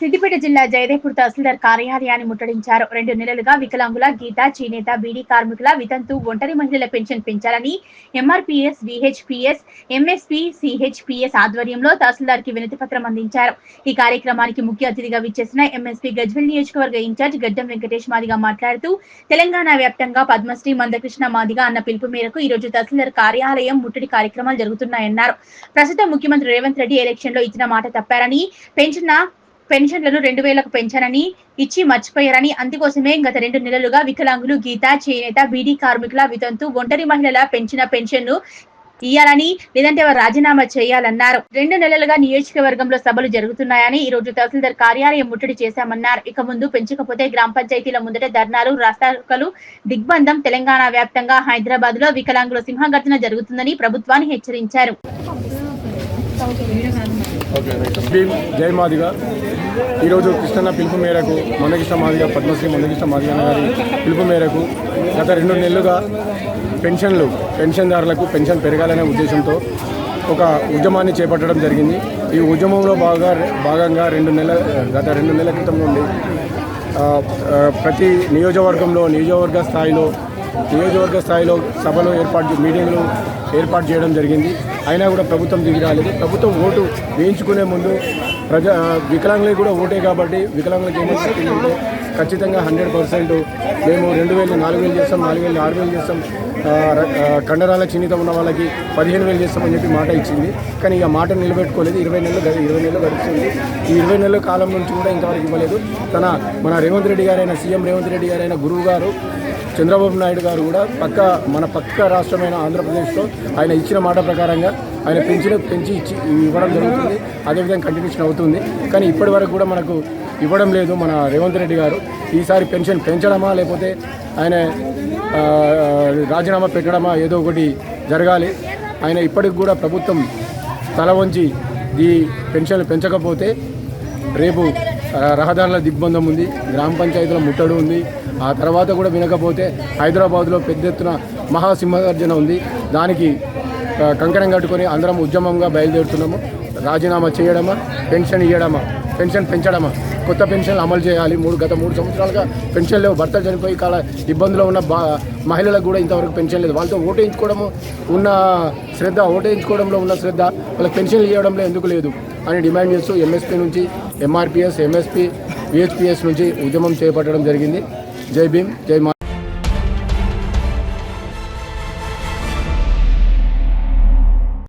సిద్దిపేట జిల్లా జయదేపూర్ తహసీల్దార్ కార్యాలయాన్ని ముట్టడించారు. రెండు నెలలుగా వికలాంగుల గీత చేనేత బీడీ కార్మికుల వితంతు ఒంటరి మహిళల పెన్షన్ పెంచాలని ఎంఆర్పీఎస్ విహెచ్పిఎస్ ఎంఎస్పీ సిహెచ్పిఎస్ ఆధ్వర్యంలో తహసీల్దార్కి వినతి పత్రం అందించారు. ఈ కార్యక్రమానికి ముఖ్య అతిథిగా విచ్చేసిన ఎంఎస్పీ గజ్వెల్ నియోజకవర్గ ఇన్ఛార్జ్ గడ్డం వెంకటేష్ మాదిగా మాట్లాడుతూ తెలంగాణ వ్యాప్తంగా పద్మశ్రీ మందకృష్ణ మాదిగా అన్న పిలుపు మేరకు ఈ రోజు తహసీల్దార్ కార్యాలయం ముట్టడి కార్యక్రమాలు జరుగుతున్నాయన్నారు. ప్రస్తుతం ముఖ్యమంత్రి రేవంత్ రెడ్డి ఎలక్షన్లో ఇచ్చిన మాట తప్పారని పెంచిన పెన్షన్లను రెండు వేలకు పెంచనని ఇచ్చి మర్చిపోయారని. అందుకోసమే గత రెండు నెలలుగా వికలాంగులు గీత చేనేత బీడీ కార్మికుల వితంతు ఒంటరి మహిళల పెంచిన పెన్షన్ను ఇయ్యాలని లేదంటే వారు రాజీనామా చేయాలన్నారు. రెండు నెలలుగా నియోజకవర్గంలో సభలు జరుగుతున్నాయని ఈ రోజు తహసీల్దార్ కార్యాలయం ముట్టడి చేశామన్నారు. ఇక ముందు పెంచకపోతే గ్రామ పంచాయతీల ముందట ధర్నాలు రాస్తాకలు దిగ్బంధం తెలంగాణ వ్యాప్తంగా హైదరాబాద్లో వికలాంగుల సింహగర్జన జరుగుతుందని ప్రభుత్వాన్ని హెచ్చరించారు. భీమ్ జై మాదిగ. ఈరోజు కృష్ణన్న పిలుపు మేరకు మందకృష్ణ మాదిగ పద్మశ్రీ మందకృష్ణ మాదిగ గారి పిలుపు మేరకు గత రెండు నెలలుగా పెన్షన్లు పెన్షన్దారులకు పెన్షన్ పెరగాలనే ఉద్దేశంతో ఒక ఉద్యమాన్ని చేపట్టడం జరిగింది. ఈ ఉద్యమంలో బాగా భాగంగా రెండు నెలల గత రెండు నెలల క్రితం నుండి ప్రతి నియోజకవర్గంలో నియోజకవర్గ స్థాయిలో నియోజకవర్గ స్థాయిలో సభలు ఏర్పాటు మీటింగ్లు ఏర్పాటు చేయడం జరిగింది. అయినా కూడా ప్రభుత్వం దిగి రాలేదు. ప్రభుత్వం ఓటు వేయించుకునే ముందు ప్రజా వికలాంగులకి కూడా ఓటే కాబట్టి వికలాంగులకు ఏమో ఖచ్చితంగా హండ్రెడ్ పర్సెంట్ మేము రెండు వేలు నాలుగు వేలు చేస్తాం నాలుగు వేలు ఆరు వేలు చేస్తాం. కండరాల క్షీణిత ఉన్న వాళ్ళకి పదిహేను వేలు చేస్తామని చెప్పి మాట ఇచ్చింది. కానీ ఇక మాట నిలబెట్టుకోలేదు. ఇరవై నెలలు ఇరవై నెలలు గడుస్తుంది. ఈ ఇరవై నెలల కాలం నుంచి కూడా ఇంతవరకు ఇవ్వలేదు. తన మన రేవంత్ రెడ్డి గారైన సీఎం రేవంత్ రెడ్డి గారైన గురువు గారు చంద్రబాబు నాయుడు గారు కూడా పక్క మన పక్క రాష్ట్రమైన ఆంధ్రప్రదేశ్లో ఆయన ఇచ్చిన మాట ప్రకారంగా ఆయన పెంచిన పెంచి ఇచ్చి ఇవ్వడం జరుగుతుంది. అదేవిధంగా కంటిన్యూషన్ అవుతుంది. కానీ ఇప్పటి వరకు కూడా మనకు ఇవ్వడం లేదు మన రేవంత్ రెడ్డి గారు. ఈసారి పెన్షన్ పెంచడమా లేకపోతే ఆయన రాజీనామా పెట్టడమా ఏదో ఒకటి జరగాలి. ఆయన ఇప్పటికి కూడా ప్రభుత్వం తల వంచి ఈ పెన్షన్లు పెంచకపోతే రేపు రహదారుల దిగ్బంధం ఉంది గ్రామ పంచాయతీల ముట్టడు ఉంది ఆ తర్వాత కూడా వినకపోతే హైదరాబాద్లో పెద్ద ఎత్తున మహాసింహగర్జన ఉంది. దానికి కంకణం కట్టుకొని అందరం ఉద్యమంగా బయలుదేరుతున్నాము. రాజీనామా చేయడమా? పెన్షన్ ఇవ్వడమా పెన్షన్ పెంచడమా? కొత్త పెన్షన్లు అమలు చేయాలి. మూడు గత మూడు సంవత్సరాలుగా పెన్షన్ లేవు. భర్తలు చనిపోయి కాల ఇబ్బందులో ఉన్న బా మహిళలకు కూడా ఇంతవరకు పెన్షన్ లేదు. వాళ్ళతో ఓటేయించుకోవడము ఉన్న శ్రద్ధ ఓటేయించుకోవడంలో ఉన్న శ్రద్ధ వాళ్ళకి పెన్షన్లు ఇవ్వడంలో ఎందుకు లేదు అని డిమాండ్ చేస్తూ ఎంఎస్పీ నుంచి ఎంఆర్పిఎస్ ఎంఎస్పీ విహెచ్పిఎస్ నుంచి ఉద్యమం చేపట్టడం జరిగింది. జై భీమ్ జై మా